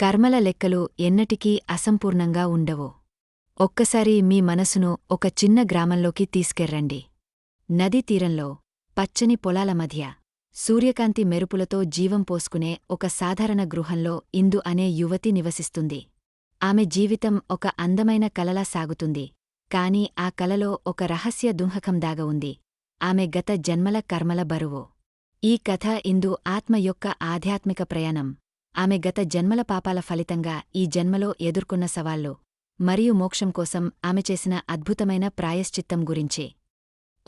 కర్మల లెక్కలు ఎన్నటికీ అసంపూర్ణంగా ఉండవు. ఒక్కసారి మీ మనసును ఒక చిన్న గ్రామంలోకి తీసుకెర్రండి. నదీ తీరంలో పచ్చని పొలాల మధ్య సూర్యకాంతి మెరుపులతో జీవం పోసుకునే ఒక సాధారణ గృహంలో ఇందు అనే యువతి నివసిస్తుంది. ఆమె జీవితం ఒక అందమైన కలలా సాగుతుంది. కాని ఆ కలలో ఒక రహస్య దుంహకం దాగ ఉంది. ఆమె గత జన్మల కర్మల బరువు. ఈ కథ ఇందు ఆత్మ యొక్క ఆధ్యాత్మిక ప్రయాణం. ఆమె గత జన్మల పాపాల ఫలితంగా ఈ జన్మలో ఎదుర్కొన్న సవాళ్ళు మరియు మోక్షం కోసం ఆమె చేసిన అద్భుతమైన ప్రాయశ్చిత్తం గురించి.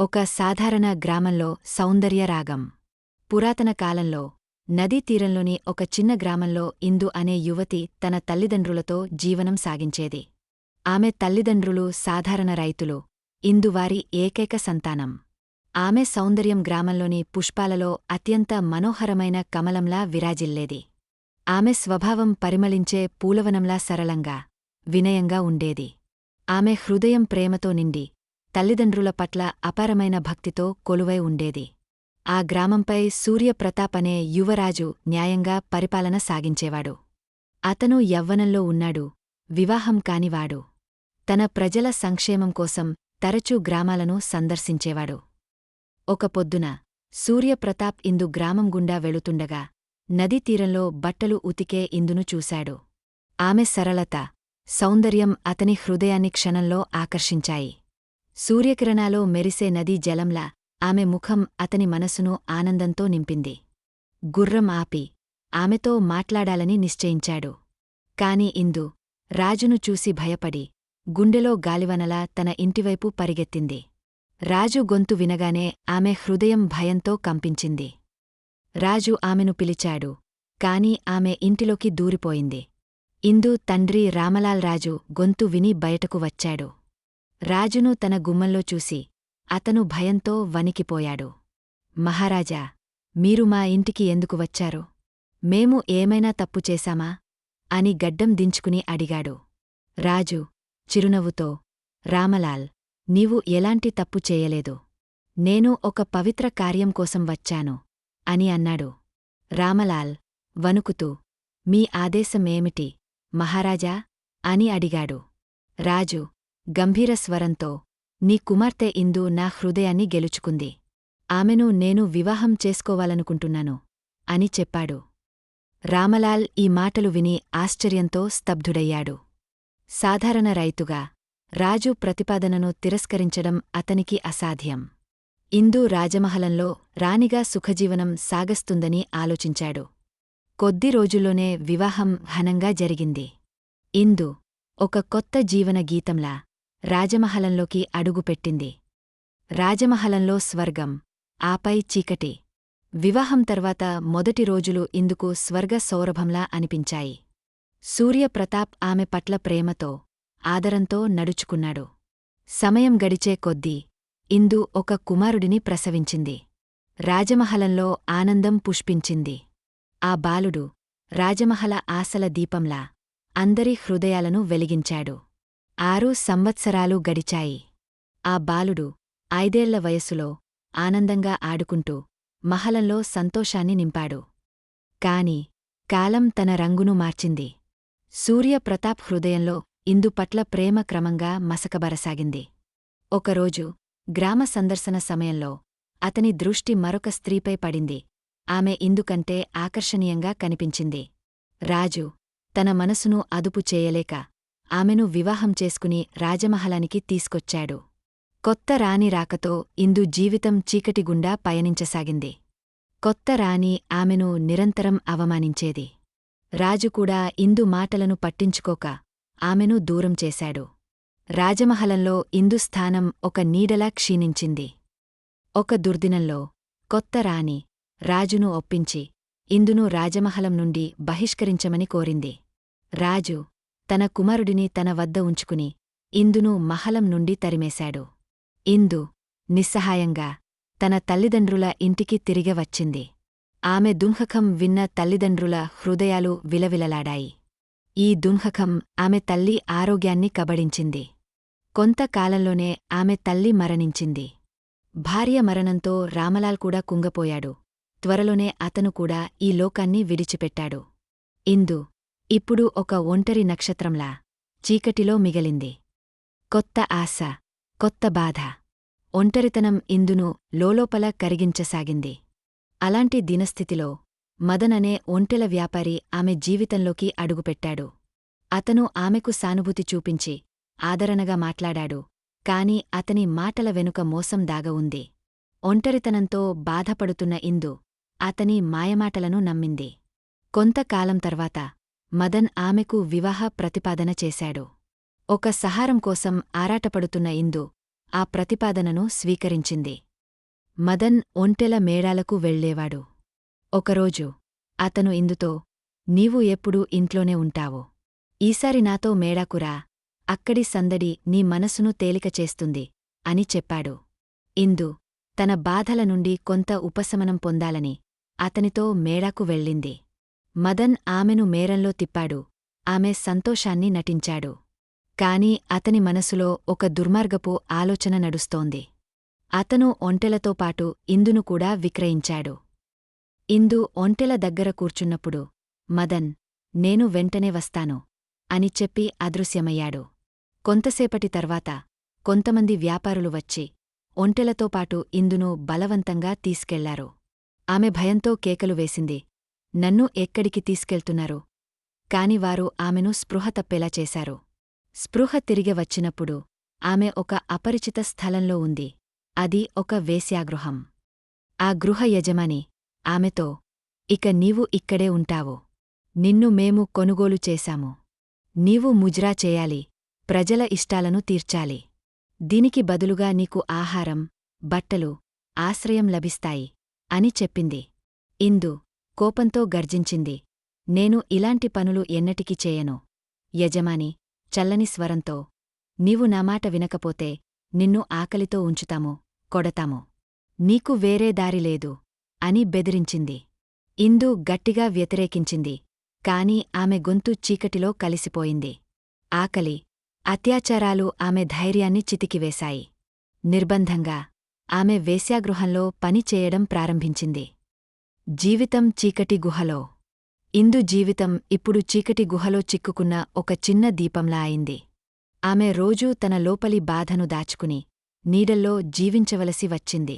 ఒక సాధారణ గ్రామంలో సౌందర్య రాగం. పురాతన కాలంలో నదీ తీరంలోని ఒక చిన్న గ్రామంలో ఇందు అనే యువతి తన తల్లిదండ్రులతో జీవనం సాగించేది. ఆమె తల్లిదండ్రులు సాధారణ రైతులు. ఇందు వారి ఏకైక సంతానం. ఆమె సౌందర్యం గ్రామంలోని పుష్పాలలో అత్యంత మనోహరమైన కమలంలా విరాజిల్లేది. ఆమె స్వభావం పరిమళించే పూలవనంలా సరళంగా వినయంగా ఉండేది. ఆమె హృదయం ప్రేమతో నిండి తల్లిదండ్రుల పట్ల అపారమైన భక్తితో కొలువై ఉండేది. ఆ గ్రామంపై సూర్యప్రతాప్ అనే యువరాజు న్యాయంగా పరిపాలన సాగించేవాడు. అతను యవ్వనంలో ఉన్నాడు వివాహం కానివాడు. తన ప్రజల సంక్షేమం కోసం తరచూ గ్రామాలను సందర్శించేవాడు. ఒక పొద్దున సూర్యప్రతాప్ ఇందు గ్రామం గుండా వెళుతుండగా నదీ తీరంలో బట్టలు ఉతికే ఇందును చూశాడు. ఆమె సరళత సౌందర్యం అతని హృదయాన్ని క్షణంలో ఆకర్షించాయి. సూర్యకిరణాలో మెరిసే నదీ జలంలా ఆమె ముఖం అతని మనసును ఆనందంతో నింపింది. గుర్రం ఆపి ఆమెతో మాట్లాడాలని నిశ్చయించాడు. కాని ఇందు రాజును చూసి భయపడి గుండెలో గాలివనలా తన ఇంటివైపు పరిగెత్తింది. రాజు గొంతు వినగానే ఆమె హృదయం భయంతో కంపించింది. రాజు ఆమెను పిలిచాడు కాని ఆమె ఇంటిలోకి దూరిపోయింది. ఇందు తండ్రి రామలాల్ రాజు గొంతు విని బయటకు వచ్చాడు. రాజును తన గుమ్మంలో చూసి అతను భయంతో వణికిపోయాడు. మహారాజా మీరు మా ఇంటికి ఎందుకు వచ్చారు? మేము ఏమైనా తప్పు చేశామా అని గడ్డం దించుకుని అడిగాడు. రాజు చిరునవ్వుతో రామలాల్ నీవు ఎలాంటి తప్పు చేయలేదు. నేను ఒక పవిత్ర కార్యం కోసం వచ్చాను అని అన్నాడు. రామలాల్ వణుకుతూ మీ ఆదేశమేమిటి మహారాజా అని అడిగాడు. రాజు గంభీర స్వరంతో నీ కుమార్తె ఇందు నా హృదయాన్ని గెలుచుకుంది. ఆమెను నేను వివాహం చేసుకోవాలనుకుంటున్నాను అని చెప్పాడు. రామలాల్ ఈ మాటలు విని ఆశ్చర్యంతో స్తబ్ధుడయ్యాడు. సాధారణ రైతుగా రాజు ప్రతిపాదనను తిరస్కరించడం అతనికి అసాధ్యం. ఇందు రాజమహలంలో రాణిగా సుఖజీవనం సాగస్తుందని ఆలోచించాడు. కొద్ది రోజుల్లోనే వివాహం ఘనంగా జరిగింది. ఇందు ఒక కొత్త జీవన గీతంలా రాజమహలంలోకి అడుగుపెట్టింది. రాజమహలంలో స్వర్గం ఆపై చీకటి. వివాహం తర్వాత మొదటి రోజులు ఇందుకు స్వర్గ సౌరభంలా అనిపించాయి. సూర్యప్రతాప్ ఆమె పట్ల ప్రేమతో ఆదరంతో నడుచుకున్నాడు. సమయం గడిచే కొద్దీ ఇందు ఒక కుమారుడిని ప్రసవించింది. రాజమహలంలో ఆనందం పుష్పించింది. ఆ బాలుడు రాజమహల ఆశల దీపంలా అందరి హృదయాలను వెలిగించాడు. ఆరు సంవత్సరాలు గడిచాయి. ఆ బాలుడు ఐదేళ్ళ వయసులో ఆనందంగా ఆడుకుంటూ మహలంలో సంతోషాన్ని నింపాడు. కాని కాలం తన రంగును మార్చింది. సూర్యప్రతాప్ హృదయంలో ఇందుపట్ల ప్రేమ క్రమంగా మసకబరసాగింది. ఒకరోజు గ్రామ సందర్శన సమయంలో అతని దృష్టి మరొక స్త్రీపై పడింది. ఆమె ఇందుకంటే ఆకర్షణీయంగా కనిపించింది. రాజు తన మనసును అదుపు చేయలేక ఆమెను వివాహం చేసుకుని రాజమహలానికి తీసుకొచ్చాడు. కొత్త రాణి రాకతో ఇందు జీవితం చీకటిగుండా పయనించసాగింది. కొత్త రాణి ఆమెను నిరంతరం అవమానించేది. రాజుకూడా ఇందు మాటలను పట్టించుకోక ఆమెను దూరం చేశాడు. రాజమహలంలో ఇందు స్థానం ఒక నీడలా క్షీణించింది. ఒక దుర్దినంలో కొత్త రాణి రాజును ఒప్పించి ఇందును రాజమహలం నుండి బహిష్కరించమని కోరింది. రాజు తన కుమారుడిని తన వద్ద ఉంచుకుని ఇందును మహలం నుండి తరిమేశాడు. ఇందు నిస్సహాయంగా తన తల్లిదండ్రుల ఇంటికి తిరిగి వచ్చింది. ఆమె దుంహకం విన్న తల్లిదండ్రుల హృదయాలు విలవిలలాడాయి. ఈ దుంహకం ఆమె తల్లి ఆరోగ్యాన్ని కబడించింది. కొంతకాలంలోనే ఆమె తల్లి మరణించింది. భార్య మరణంతో రామలాల్ కూడా కుంగపోయాడు. త్వరలోనే అతను కూడా ఈ లోకాన్ని విడిచిపెట్టాడు. ఇందు ఇప్పుడు ఒక ఒంటరి నక్షత్రంలా చీకటిలో మిగిలింది. కొత్త ఆశ కొత్త బాధ. ఒంటరితనం ఇందును లోలోపల కరిగించసాగింది. అలాంటి దినస్థితిలో మదననే ఒంటెల వ్యాపారి ఆమె జీవితంలోకి అడుగుపెట్టాడు. అతను ఆమెకు సానుభూతి చూపించి ఆదరణగా మాట్లాడాడు కాని అతని మాటల వెనుక మోసం దాగ ఉంది. ఒంటరితనంతో బాధపడుతున్న ఇందు అతని మాయమాటలను నమ్మింది. కొంతకాలం తర్వాత మదన్ ఆమెకు వివాహ ప్రతిపాదన చేశాడు. ఒక సహారం కోసం ఆరాటపడుతున్న ఇందు ఆ ప్రతిపాదనను స్వీకరించింది. మదన్ ఒంటెల మేడాలకు వెళ్ళేవాడు ఒకరోజు అతను ఇందుతో నీవు ఎప్పుడూ ఇంట్లోనే ఉంటావు. ఈసారి నాతో మేడాకురా అక్కడి సందడి నీ మనసును తేలిక చేస్తుంది అని చెప్పాడు. ఇందు తన బాధల నుండి కొంత ఉపశమనం పొందాలని అతనితో మేడాకు వెళ్ళింది. మదన్ ఆమెను మేరంలో తిప్పాడు. ఆమె సంతోషాన్ని నటించాడు. కాని అతని మనసులో ఒక దుర్మార్గపు ఆలోచన నడుస్తోంది. అతను ఒంటెలతో పాటు ఇందును కూడా విక్రయించాడు. ఇందు ఒంటెల దగ్గర కూర్చున్నప్పుడు మదన్ నేను వెంటనే వస్తాను అని చెప్పి అదృశ్యమయ్యాడు. కొంతసేపటి తర్వాత కొంతమంది వ్యాపారులు వచ్చి ఒంటెలతో పాటు ఇందును బలవంతంగా తీసుకెళ్ళారు. ఆమె భయంతో కేకలు వేసింది. నన్ను ఎక్కడికి తీసుకెళ్తున్నారు? కాని వారు ఆమెను స్పృహ తప్పేలా చేశారు. స్పృహ తిరిగి వచ్చినప్పుడు ఆమె ఒక అపరిచిత స్థలంలో ఉంది. అది ఒక వేశ్యాగృహం. ఆ గృహ యజమాని ఆమెతో ఇక నీవు ఇక్కడే ఉంటావు. నిన్ను మేము కొనుగోలు చేశాము. నీవు ముజ్రా చేయాలి. ప్రజల ఇష్టాలను తీర్చాలి. దీనికి బదులుగా నీకు ఆహారం బట్టలు ఆశ్రయం లభిస్తాయి అని చెప్పింది. ఇందు కోపంతో గర్జించింది. నేను ఇలాంటి పనులు ఎన్నటికీ చేయను. యజమాని చల్లని స్వరంతో నీవు నా మాట వినకపోతే నిన్ను ఆకలితో ఉంచుతాము కొడతాము. నీకు వేరే దారి లేదు అని బెదిరించింది. ఇందు గట్టిగా వ్యతిరేకించింది. కాని ఆమె గొంతు చీకటిలో కలిసిపోయింది. ఆకలి అత్యాచారాలు ఆమె ధైర్యాన్ని చితికివేశాయి. నిర్బంధంగా ఆమె వేశ్యాగృహంలో పని చేయడం ప్రారంభించింది. జీవితం చీకటి గుహలో. ఇందు జీవితం ఇప్పుడు చీకటి గుహలో చిక్కుకున్న ఒక చిన్న దీపంలా అయింది. ఆమె రోజూ తన లోపలి బాధను దాచుకుని నీడల్లో జీవించవలసి వచ్చింది.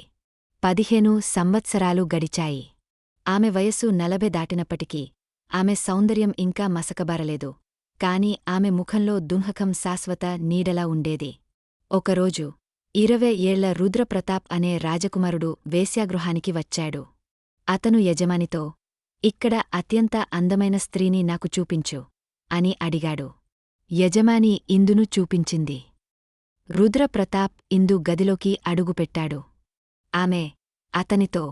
పదిహేను సంవత్సరాలు గడిచాయి. ఆమె వయస్సు నలభై దాటినప్పటికీ ఆమె సౌందర్యం ఇంకా మసకబారలేదు. కాని ఆమె ముఖంలో దుంహకం శాశ్వత నీడలా ఉండేది. ఒకరోజు ఇరవై ఏళ్ళ రుద్రప్రతాప్ అనే రాజకుమారుడు వేశ్యాగృహానికి వచ్చాడు. అతను యజమానితో ఇక్కడ అత్యంత అందమైన స్త్రీని నాకు చూపించు అని అడిగాడు. యజమాని ఇందును చూపించింది. రుద్రప్రతాప్ ఇందు గదిలోకి అడుగుపెట్టాడు. ఆమె అతనితో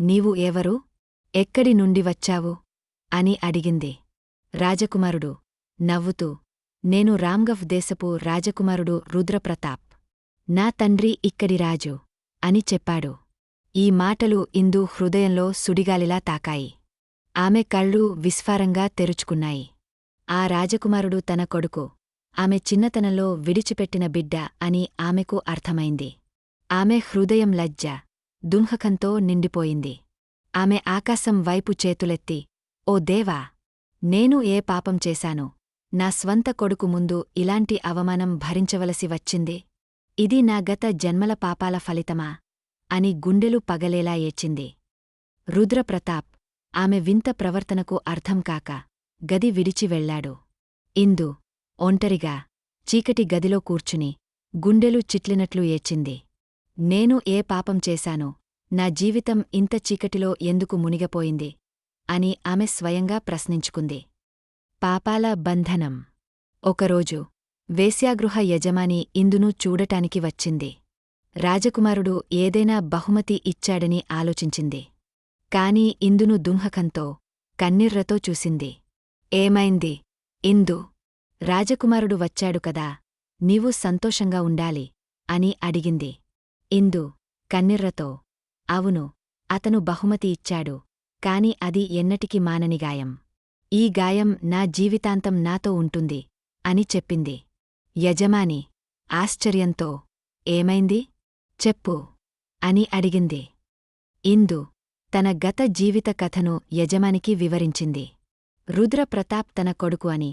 నీవు ఎవరు? ఎక్కడి నుండి వచ్చావు? అని అడిగింది. రాజకుమారుడు నవ్వుతూ నేను రామ్గఫ్ దేశపు రాజకుమారుడు రుద్రప్రతాప్. నా తండ్రి ఇక్కడి రాజు అని చెప్పాడు. ఈ మాటలు ఇందు హృదయంలో సుడిగాలిలా తాకాయి. ఆమె కళ్ళు విస్ఫారంగా తెరుచుకున్నాయి. ఆ రాజకుమారుడు తన కొడుకు. ఆమె చిన్నతనంలో విడిచిపెట్టిన బిడ్డ అని ఆమెకు అర్థమైంది. ఆమె హృదయం లజ్జ దుంహకంతో నిండిపోయింది. ఆమె ఆకాశం వైపు చేతులెత్తి ఓ దేవా! నేను ఏ పాపం చేశాను? నా స్వంత కొడుకు ముందు ఇలాంటి అవమానం భరించవలసి వచ్చింది? ఇది నా గత జన్మల పాపాల ఫలితమా? అని గుండెలు పగలేలా ఏచింది రుద్రప్రతాప్ ఆమె వింత ప్రవర్తనకు అర్థంకాక గది విడిచి వెళ్ళాడు ఇందు ఒంటరిగా చీకటి గదిలో కూర్చుని గుండెలు చిట్లినట్లు ఏచింది నేను ఏ పాపం చేశానో నా జీవితం ఇంత చీకటిలో ఎందుకు మునిగపోయింది అని ఆమె స్వయంగా ప్రశ్నించుకుంది. పాపాల బంధనం. ఒకరోజు వేశ్యాగృహ యజమాని ఇందును చూడటానికి వచ్చింది. రాజకుమారుడు ఏదైనా బహుమతి ఇచ్చాడని ఆలోచించింది. కాని ఇందును దుంహకంతో కన్నీర్రతో చూసింది. ఏమైంది? ఇందు రాజకుమారుడు వచ్చాడు కదా నీవు సంతోషంగా ఉండాలి అని అడిగింది. ఇందు కన్నీర్రతో అవును అతను బహుమతి ఇచ్చాడు కాని అది ఎన్నటికి మానని గాయం. ఈ గాయం నా జీవితాంతం నాతో ఉంటుంది అని చెప్పింది. యజమాని ఆశ్చర్యంతో ఏమైంది? చెప్పు అని అడిగింది. ఇందు తన గత జీవిత కథను యజమానికి వివరించింది. రుద్రప్రతాప్ తన కొడుకు అని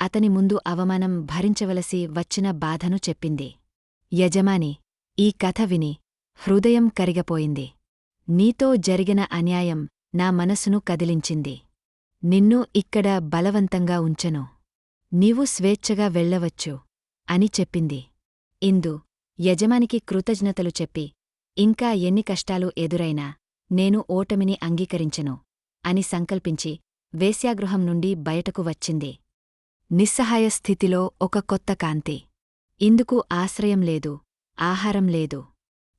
అతని ముందు అవమానం భరించవలసి వచ్చిన బాధను చెప్పింది. యజమాని ఈ కథ విని హృదయం కరిగపోయింది. నీతో జరిగిన అన్యాయం నా మనసును కదిలించింది. నిన్ను ఇక్కడ బలవంతంగా ఉంచను. నీవు స్వేచ్ఛగా వెళ్ళవచ్చు అని చెప్పింది. ఇందు యజమానికి కృతజ్ఞతలు చెప్పి ఇంకా ఎన్ని కష్టాలు ఎదురైనా నేను ఓటమిని అంగీకరించెను అని సంకల్పించి వేశ్యాగృహం నుండి బయటకు వచ్చింది. నిస్సహాయ స్థితిలో ఒక కొత్త కాంతి. ఇందుకు ఆశ్రయం లేదు ఆహారం లేదు.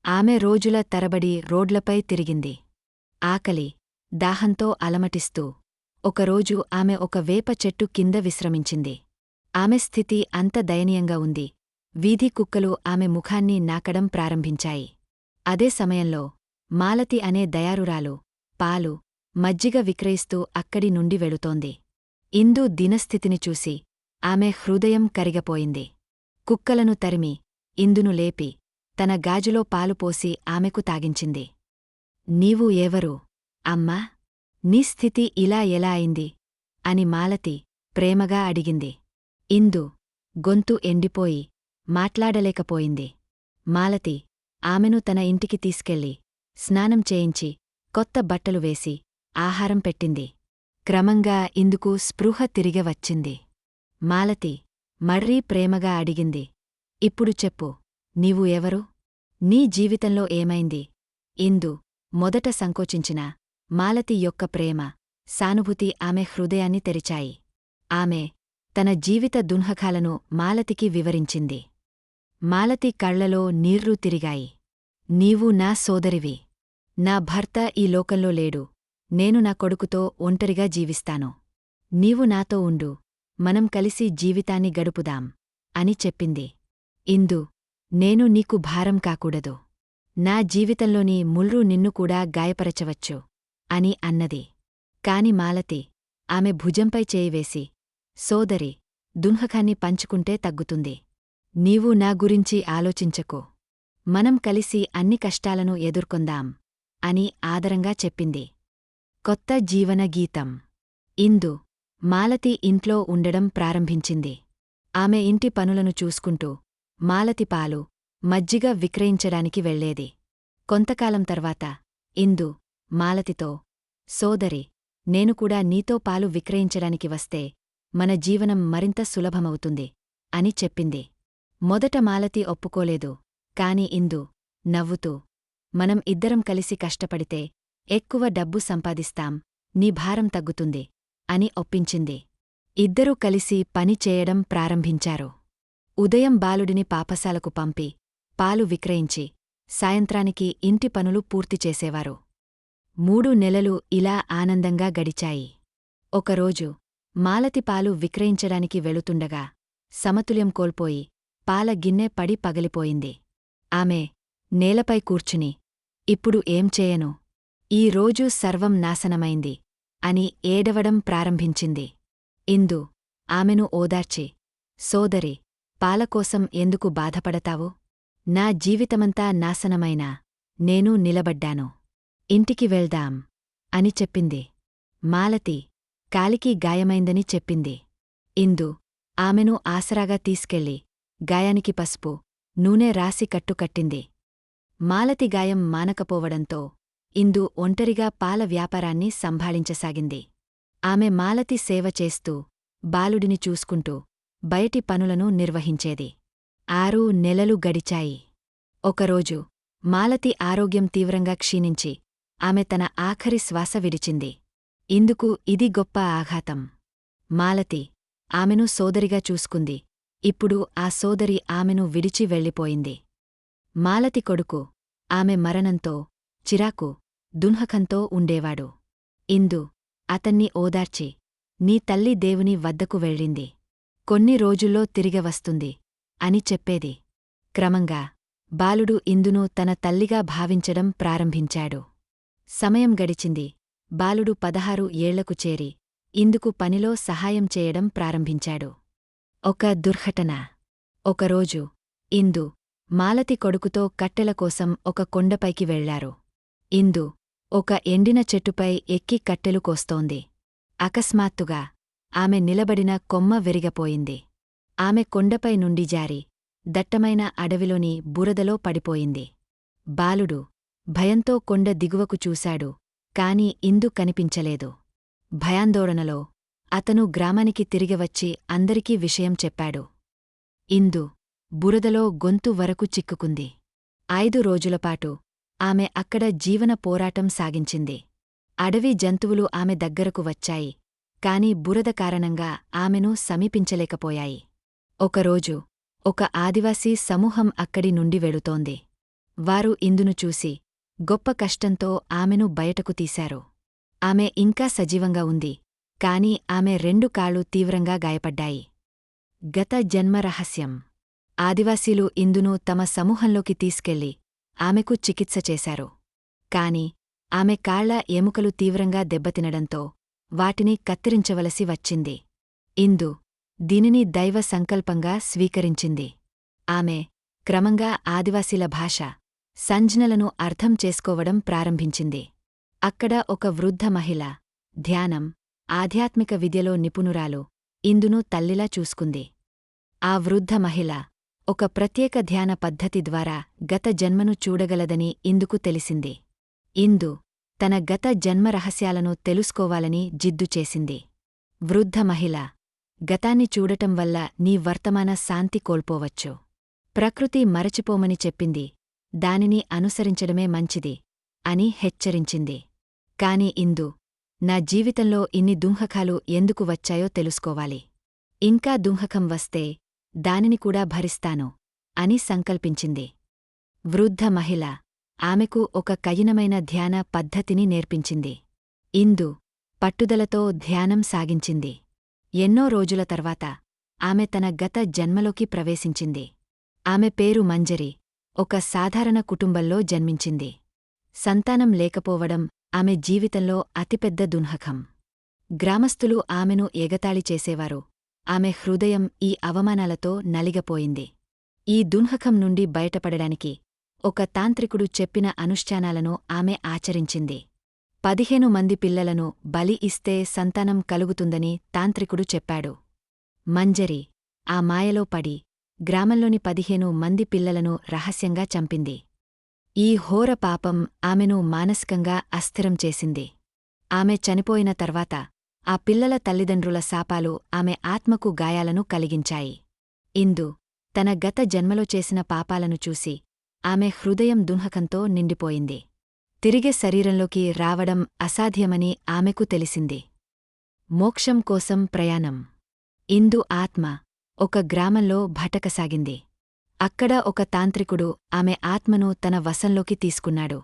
ఆమె రోజుల తరబడి రోడ్లపై తిరిగింది. ఆకలి దాహంతో అలమటిస్తూ ఒకరోజు ఆమె ఒక వేప చెట్టు కింద విశ్రమించింది. ఆమె స్థితి అంత దయనీయంగా ఉంది. వీధి కుక్కలు ఆమె ముఖాన్ని నాకడం ప్రారంభించాయి. అదే సమయంలో మాలతి అనే దయారురాలు పాలు మజ్జిగ విక్రయిస్తూ అక్కడి నుండి వెళుతోంది. ఇందు దినస్థితిని చూసి ఆమె హృదయం కరిగపోయింది. కుక్కలను తరిమి ఇందును లేపి తన గాజులో పాలు పోసి ఆమెకు తాగించింది. నీవు ఎవరు? అమ్మా నీ స్థితి ఇలా ఎలా అయింది అని మాలతి ప్రేమగా అడిగింది. ఇందు గొంతు ఎండిపోయి మాట్లాడలేకపోయింది. మాలతి ఆమెను తన ఇంటికి తీసుకెళ్ళి స్నానం చేయించి కొత్త బట్టలు వేసి ఆహారం పెట్టింది. క్రమంగా ఇందుకు స్పృహ తిరిగి వచ్చింది. మాలతి మర్రీ ప్రేమగా అడిగింది. ఇప్పుడు చెప్పు నీవు ఎవరు? నీ జీవితంలో ఏమైంది? ఇందు మొదట సంకోచించిన మాలతి యొక్క ప్రేమ సానుభూతి ఆమె హృదయాన్ని తెరిచాయి. ఆమె తన జీవిత దున్హకాలను మాలతికి వివరించింది. మాలతి కళ్ళలో నీర్రు తిరిగాయి. నీవు నా సోదరివి. నా భర్త ఈ లోకంలో లేడు. నేను నా కొడుకుతో ఒంటరిగా జీవిస్తాను. నీవు నాతో ఉండు. మనం కలిసి జీవితాన్ని గడుపుదాం. అని చెప్పింది. ఇందు నేను నీకు భారం కాకూడదు. నా జీవితంలోని ముల్రు నిన్ను కూడా గాయపరచవచ్చు. అని అన్నది. కాని మాలతి ఆమె భుజంపై చేయివేసి సోదరి దున్హకాన్ని పంచుకుంటే తగ్గుతుంది. నీవు నా గురించి ఆలోచించకు. మనం కలిసి అన్ని కష్టాలను ఎదుర్కొందాం అని ఆదరంగా చెప్పింది. కొత్త జీవన గీతం. ఇందు మాలతి ఇంట్లో ఉండడం ప్రారంభించింది. ఆమె ఇంటి పనులను చూసుకుంటూ మాలతి పాలు మజ్జిగ విక్రయించడానికి వెళ్ళేది కొంతకాలం తర్వాత ఇందు మాలతితో సోదరి నేను కూడా నీతో పాలు విక్రయించడానికి వస్తే మన జీవనం మరింత సులభమవుతుంది అని చెప్పింది. మొదట మాలతి ఒప్పుకోలేదు కాని ఇందు నవ్వుతూ మనం ఇద్దరం కలిసి కష్టపడితే ఎక్కువ డబ్బు సంపాదిస్తాం నీ భారం తగ్గుతుంది అని ఒప్పించింది. ఇద్దరూ కలిసి పని చేయడం ప్రారంభించారు. ఉదయం బాలుడిని పాపశాలకు పంపి పాలు విక్రయించి సాయంత్రానికి ఇంటి పనులు పూర్తి చేసేవారు. మూడు నెలలు ఇలా ఆనందంగా గడిచాయి. ఒకరోజు మాలతి పాలు విక్రయించడానికి వెళుతుండగా సమతుల్యం కోల్పోయి పాల గిన్నె పడి పగిలిపోయింది. ఆమె నేలపై కూర్చుని ఇప్పుడు ఏం చేయను? ఈ రోజు సర్వం నాశనమైంది అని ఏడవడం ప్రారంభించింది. ఇందు ఆమెను ఓదార్చి సోదరి పాలకోసం ఎందుకు బాధపడతావు? నా జీవితమంతా నాశనమైనా? నేను నిలబడ్డాను. ఇంటికి వెళ్దాం అని చెప్పింది. మాలతి కాలికి గాయమైందని చెప్పింది. ఇందు ఆమెను ఆసరాగా తీసుకెళ్ళి గాయానికి పసుపు నూనె రాసి కట్టుకట్టింది మాలతి గాయం మానకపోవడంతో ఇందు ఒంటరిగా పాల వ్యాపారాన్ని సంభాళించసాగింది. ఆమె మాలతి సేవ చేస్తూ బాలుడిని చూసుకుంటూ బయటి పనులను నిర్వహించేది. ఆరు నెలలు గడిచాయి. ఒకరోజు మాలతి ఆరోగ్యం తీవ్రంగా క్షీణించి ఆమె తన ఆఖరి శ్వాస విడిచింది. ఇందుకు ఇది గొప్ప ఆఘాతం. మాలతి ఆమెను సోదరిగా చూసుకుంది. ఇప్పుడు ఆ సోదరి ఆమెను విడిచి వెళ్ళిపోయింది. మాలతి కొడుకు ఆమె మరణంతో చిరాకు దున్హకంతో ఉండేవాడు. ఇందు అతన్ని ఓదార్చి నీ తల్లి దేవుని వద్దకు వెళ్ళింది. కొన్ని రోజుల్లో తిరిగివస్తుంది అని చెప్పేది. క్రమంగా బాలుడు ఇందును తన తల్లిగా భావించడం ప్రారంభించాడు. సమయం గడిచింది. బాలుడు పదహారు ఏళ్ళకు చేరి ఇందుకు పనిలో సహాయం చేయడం ప్రారంభించాడు. ఒక దుర్ఘటన. ఒకరోజు ఇందు మాలతి కొడుకుతో కట్టెల కోసం ఒక కొండపైకి వెళ్ళారు ఇందు ఒక ఎండిన చెట్టుపై ఎక్కి కట్టెలు కోస్తోంది. అకస్మాత్తుగా ఆమె నిలబడిన కొమ్మ విరిగపోయింది. ఆమె కొండపై నుండి జారి దట్టమైన అడవిలోని బురదలో పడిపోయింది. బాలుడు భయంతో కొండ దిగువకు చూశాడు కాని ఇందు కనిపించలేదు. భయాందోళనలో అతను గ్రామానికి తిరిగివచ్చి అందరికీ విషయం చెప్పాడు. ఇందు బురదలో గొంతు వరకు చిక్కుకుంది. ఐదు రోజులపాటు ఆమె అక్కడ జీవన పోరాటం సాగించింది. అడవి జంతువులు ఆమె దగ్గరకు వచ్చాయి. కాని బురద కారణంగా ఆమెను సమీపించలేకపోయాయి. ఒకరోజు ఒక ఆదివాసీ సమూహం అక్కడి నుండి వెళుతోంది. వారు ఇందును చూసి గొప్ప కష్టంతో ఆమెను బయటకు తీశారు. ఆమె ఇంకా సజీవంగా ఉంది. కాని ఆమె రెండు కాళ్ళు తీవ్రంగా గాయపడ్డాయి. గత జన్మ రహస్యం. ఆదివాసీలు ఇందును తమ సమూహంలోకి తీసుకెళ్ళి ఆమెకు చికిత్స చేశారు. కాని ఆమె కాళ్ళ ఎముకలు తీవ్రంగా దెబ్బతినడంతో వాటిని కత్తిరించవలసి వచ్చింది. ఇందు దీనిని దైవ సంకల్పంగా స్వీకరించింది. ఆమె క్రమంగా ఆదివాసీల భాష సంజ్ఞలను అర్థం చేసుకోవడం ప్రారంభించింది. అక్కడ ఒక వృద్ధ మహిళ ధ్యానం ఆధ్యాత్మిక విద్యలో నిపుణురాలు ఇందును తల్లిలా చూసుకుంది. ఆ వృద్ధ మహిళ ఒక ప్రత్యేక ధ్యాన పద్ధతి ద్వారా గత జన్మను చూడగలదని ఇందుకు తెలిసింది. ఇందు తన గత జన్మ రహస్యాలను తెలుసుకోవాలని జిద్దు చేసింది. వృద్ధ మహిళ గతాన్ని చూడటం వల్ల నీ వర్తమాన శాంతి కోల్పోవచ్చు. ప్రకృతి మరచిపోమని చెప్పింది. దానిని అనుసరించడమే మంచిది అని హెచ్చరించింది. కాని ఇందు నా జీవితంలో ఇన్ని దుంహకాలు ఎందుకు వచ్చాయో తెలుసుకోవాలి. ఇంకా దుంహకం వస్తే దానిని కూడా భరిస్తాను అని సంకల్పించింది. వృద్ధ మహిళ ఆమెకు ఒక కఠినమైన ధ్యాన పద్ధతిని నేర్పించింది. ఇందు పట్టుదలతో ధ్యానం సాగించింది. ఎన్నో రోజుల తర్వాత ఆమె తన గత జన్మలోకి ప్రవేశించింది. ఆమె పేరు మంజరి ఒక సాధారణ కుటుంబంలో జన్మించింది. సంతానం లేకపోవడం ఆమె జీవితంలో అతిపెద్ద దున్హకం. గ్రామస్థులు ఆమెను ఎగతాళి చేసేవారు. ఆమె హృదయం ఈ అవమానాలతో నలిగపోయింది. ఈ దున్హకం నుండి బయటపడడానికి ఒక తాంత్రికుడు చెప్పిన అనుష్ఠానాలను ఆమె ఆచరించింది. పదిహేను మంది పిల్లలను బలి ఇస్తే సంతానం కలుగుతుందని తాంత్రికుడు చెప్పాడు. మంజరి ఆ మాయలో పడి గ్రామంలోని పదిహేను మంది పిల్లలను రహస్యంగా చంపింది. ఈ హోర పాపం ఆమెను మానసికంగా అస్థిరం చేసింది. ఆమె చనిపోయిన తర్వాత ఆ పిల్లల తల్లిదండ్రుల శాపాలు ఆమె ఆత్మకు గాయాలను కలిగించాయి. ఇందు తన గత జన్మలో చేసిన పాపాలను చూసి ఆమె హృదయం దుంహకంతో నిండిపోయింది. తిరిగే శరీరంలోకి రావడం అసాధ్యమని ఆమెకు తెలిసింది. మోక్షం కోసం ప్రయాణం. ఇందు ఆత్మ ఒక గ్రామంలో భటకసాగింది. అక్కడ ఒక తాంత్రికుడు ఆమె ఆత్మను తన వశంలోకి తీసుకున్నాడు.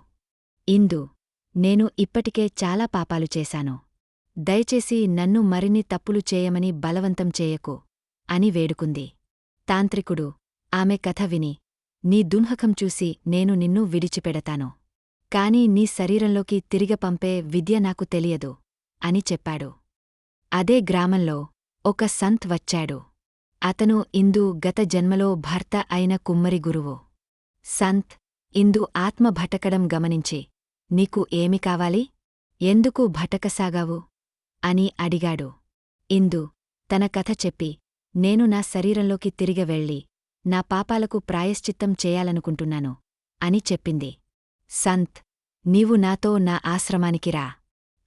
ఇందు నేను ఇప్పటికే చాలా పాపాలు చేశాను. దయచేసి నన్ను మరిన్ని తప్పులు చేయమని బలవంతం చేయకు అని వేడుకుంది. తాంత్రికుడు ఆమె కథ విని నీ దున్హకం చూసి నేను నిన్ను విడిచిపెడతాను. కాని నీ శరీరంలోకి తిరిగపంపే విద్య నాకు తెలియదు అని చెప్పాడు. అదే గ్రామంలో ఒక సంత్ వచ్చాడు. అతను ఇందు గత జన్మలో భర్త అయిన కుమ్మరి గురువు. సంత్ ఇందు ఆత్మ భటకడం గమనించి నీకు ఏమి కావాలి? ఎందుకు భటకసాగావు? అని అడిగాడు. ఇందు తన కథ చెప్పి నేను నా శరీరంలోకి తిరిగి వెళ్ళి నా పాపాలకు ప్రాయశ్చిత్తం చేయాలనుకుంటున్నాను అని చెప్పింది. సంత్ నీవు నాతో నా ఆశ్రమానికి రా.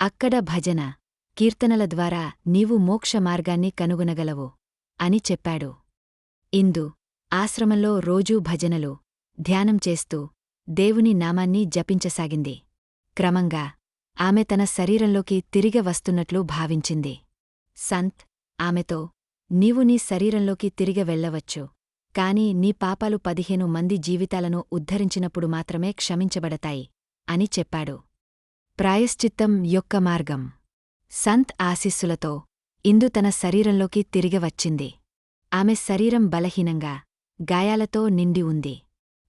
అక్కడ భజన కీర్తనల ద్వారా నీవు మోక్ష మార్గాన్ని కనుగొనగలవు. అని చెప్పాడు. ఇందు ఆశ్రమంలో రోజూ భజనలు ధ్యానం చేస్తూ దేవుని నామాన్ని జపించసాగింది. క్రమంగా ఆమె తన శరీరంలోకి తిరిగి వస్తున్నట్లు భావించింది. సంత్ ఆమెతో నీవు నీ శరీరంలోకి తిరిగి వెళ్ళవచ్చు కాని నీ పాపాలు పదిహేను మంది జీవితాలను ఉద్ధరించినప్పుడు మాత్రమే క్షమించబడతాయి అని చెప్పాడు. ప్రాయశ్చిత్తం యొక్క మార్గం. సంత్ ఆశీస్సులతో ఇందు తన శరీరంలోకి తిరిగి వచ్చింది. ఆమె శరీరం బలహీనంగా గాయాలతో నిండి ఉంది.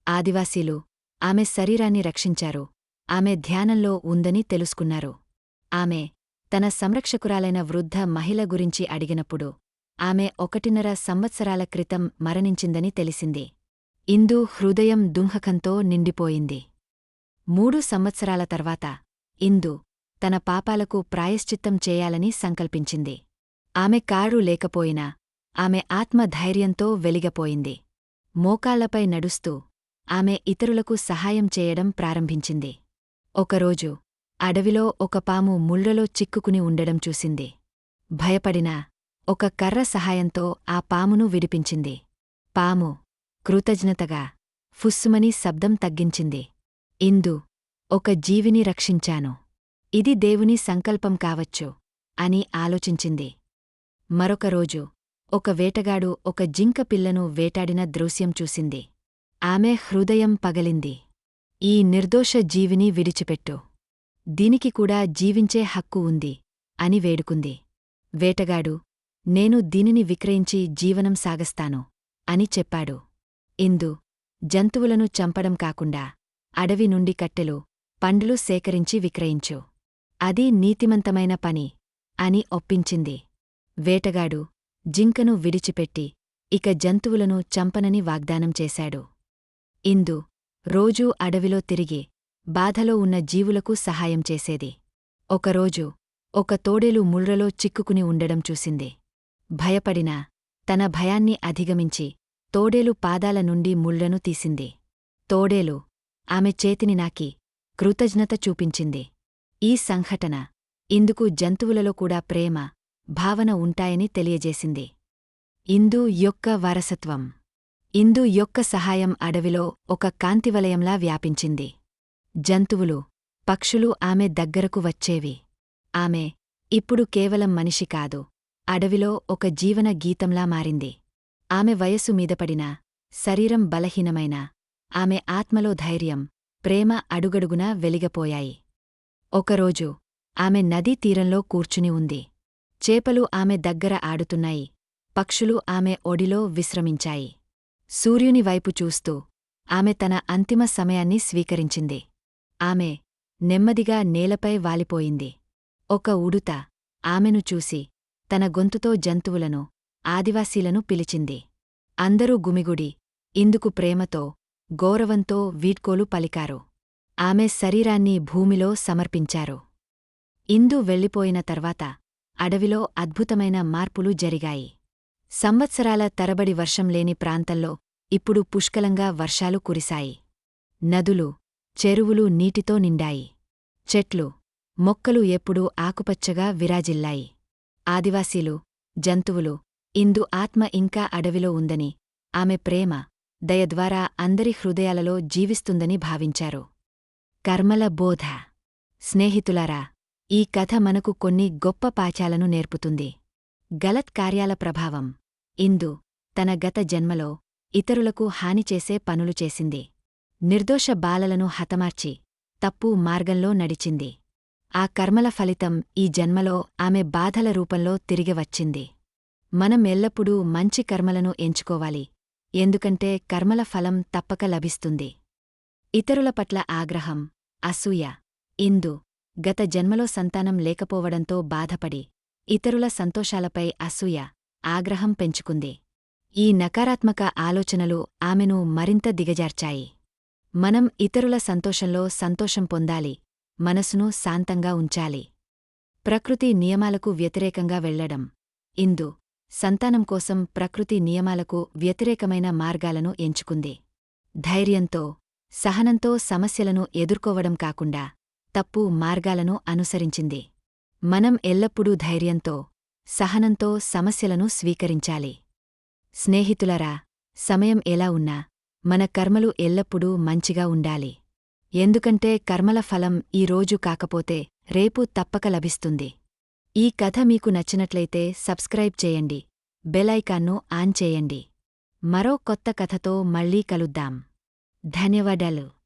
ఆదివాసీలు ఆమె శరీరాన్ని రక్షించారు. ఆమె ధ్యానంలో ఉందని తెలుసుకున్నారు. ఆమె తన సంరక్షకురాలైన వృద్ధ మహిళ గురించి అడిగినప్పుడు ఆమె ఒకటిన్నర సంవత్సరాల క్రితం మరణించిందని తెలిసింది. ఇందు హృదయం దుంహకంతో నిండిపోయింది. మూడు సంవత్సరాల తర్వాత ఇందు తన పాపాలకు ప్రాయశ్చిత్తం చేయాలని సంకల్పించింది. ఆమె కారు లేకపోయినా ఆమె ఆత్మధైర్యంతో వెలిగపోయింది. మోకాళ్ళపై నడుస్తూ ఆమె ఇతరులకు సహాయం చేయడం ప్రారంభించింది. ఒకరోజు అడవిలో ఒక పాము ముళ్ళలో చిక్కుకుని ఉండడం చూసింది. భయపడినా ఒక కర్ర సహాయంతో ఆ పామును విడిపించింది. పాము కృతజ్ఞతగా ఫుస్సుమని శబ్దం తగ్గించింది. ఇందు ఒక జీవిని రక్షించాను. ఇది దేవుని సంకల్పం కావచ్చు అని ఆలోచించింది. మరొకరోజు ఒక వేటగాడు ఒక జింక పిల్లను వేటాడిన దృశ్యం చూసింది. ఆమె హృదయం పగలింది. ఈ నిర్దోష జీవిని విడిచిపెట్టు. దీనికి కూడా జీవించే హక్కు ఉంది అని వేడుకుంది. వేటగాడు నేను దీనిని విక్రయించి జీవనం సాగస్తాను అని చెప్పాడు. ఇందు జంతువులను చంపడం కాకుండా అడవి నుండి కట్టెలు పండ్లు సేకరించి విక్రయించు. అది నీతిమంతమైన పని అని ఒప్పించింది. వేటగాడు జింకను విడిచిపెట్టి ఇక జంతువులను చంపనని వాగ్దానం చేశాడు. ఇందు రోజూ అడవిలో తిరిగి బాధలో ఉన్న జీవులకు సహాయం చేసేది. ఒకరోజు ఒక తోడేలు ముళ్రలో చిక్కుకుని ఉండడం చూసింది. భయపడినా తన భయాన్ని అధిగమించి తోడేలు పాదాల నుండి ముళ్ళను తీసింది. తోడేలు ఆమె చేతిని నాకి కృతజ్ఞత చూపించింది. ఈ సంఘటన ఇందుకు జంతువులలో కూడా ప్రేమ భావన ఉంటాయని తెలియజేసింది. ఇందు యొక్క వారసత్వం. ఇందు యొక్క సహాయం అడవిలో ఒక కాంతివలయంలా వ్యాపించింది. జంతువులు పక్షులు ఆమె దగ్గరకు వచ్చేవి. ఆమె ఇప్పుడు కేవలం మనిషి కాదు. అడవిలో ఒక జీవన గీతంలా మారింది. ఆమె వయస్సు మీదపడినా శరీరం బలహీనమైనా ఆమె ఆత్మలో ధైర్యం ప్రేమ అడుగడుగునా వెలిగపోయాయి. ఒకరోజు ఆమె నదీ తీరంలో కూర్చుని ఉంది. చేపలు ఆమె దగ్గర ఆడుతున్నాయి. పక్షులు ఆమె ఒడిలో విశ్రమించాయి. సూర్యుని వైపు చూస్తూ ఆమె తన అంతిమ సమయాన్ని స్వీకరించింది. ఆమె నెమ్మదిగా నేలపై వాలిపోయింది. ఒక ఉడుత ఆమెను చూసి తన గొంతుతో జంతువులను ఆదివాసీలను పిలిచింది. అందరూ గుమిగుడి ఇందుకు ప్రేమతో గౌరవంతో వీడ్కోలు పలికారు. ఆమె శరీరాన్ని భూమిలో సమర్పించారు. ఇందు వెళ్ళిపోయిన తర్వాత అడవిలో అద్భుతమైన మార్పులు జరిగాయి. సంవత్సరాల తరబడి వర్షం లేని ప్రాంతంలో ఇప్పుడు పుష్కలంగా వర్షాలు కురిశాయి. నదులు చెరువులు నీటితో నిండాయి. చెట్లు మొక్కలు ఎప్పుడూ ఆకుపచ్చగా విరాజిల్లాయి. ఆదివాసీలు జంతువులు ఇందు ఆత్మ ఇంకా అడవిలో ఉందని ఆమె ప్రేమ దయ ద్వారా అందరి హృదయాలలో జీవిస్తుందని భావించారు. కర్మల బోధ. స్నేహితులారా ఈ కథ మనకు కొన్ని గొప్ప పాచాలను నేర్పుతుంది. గలత్ కార్యాల ప్రభావం. ఇందు తన గత జన్మలో ఇతరులకు హాని చేసే పనులు చేసింది. నిర్దోష బాలలను హతమార్చి తప్పు మార్గంలో నడిచింది. ఆ కర్మల ఫలితం ఈ జన్మలో ఆమె బాధల రూపంలో తిరిగి వచ్చింది. మనం ఎల్లప్పుడూ మంచి కర్మలను ఎంచుకోవాలి. ఎందుకంటే కర్మల ఫలం తప్పక లభిస్తుంది. ఇతరుల పట్ల ఆగ్రహం అసూయ. ఇందు గత జన్మలో సంతానం లేకపోవడంతో బాధపడి ఇతరుల సంతోషాలపై అసూయ ఆగ్రహం పెంచుకుంది. ఈ నకారాత్మక ఆలోచనలు ఆమెను మరింత దిగజార్చాయి. మనం ఇతరుల సంతోషంలో సంతోషం పొందాలి మనసును శాంతంగా ఉంచాలి. ప్రకృతి నియమాలకు వ్యతిరేకంగా వెళ్ళడం. ఇందు సంతానం కోసం ప్రకృతి నియమాలకు వ్యతిరేకమైన మార్గాలను ఎంచుకుంది. ధైర్యంతో సహనంతో సమస్యలను ఎదుర్కోవడం కాకుండా తప్పు మార్గాలను అనుసరించింది. మనం ఎల్లప్పుడూ ధైర్యంతో సహనంతో సమస్యలను స్వీకరించాలి. స్నేహితులరా సమయం ఎలా ఉన్నా మన కర్మలు ఎల్లప్పుడూ మంచిగా ఉండాలి. ఎందుకంటే కర్మల ఫలం ఈ రోజు కాకపోతే రేపు తప్పక లభిస్తుంది. ఈ కథ మీకు నచ్చినట్లయితే సబ్స్క్రైబ్ చేయండి. బెలైకాన్ను ఆన్ చేయండి. మరో కొత్త కథతో మళ్ళీ కలుద్దాం. ధన్యవాదాలు.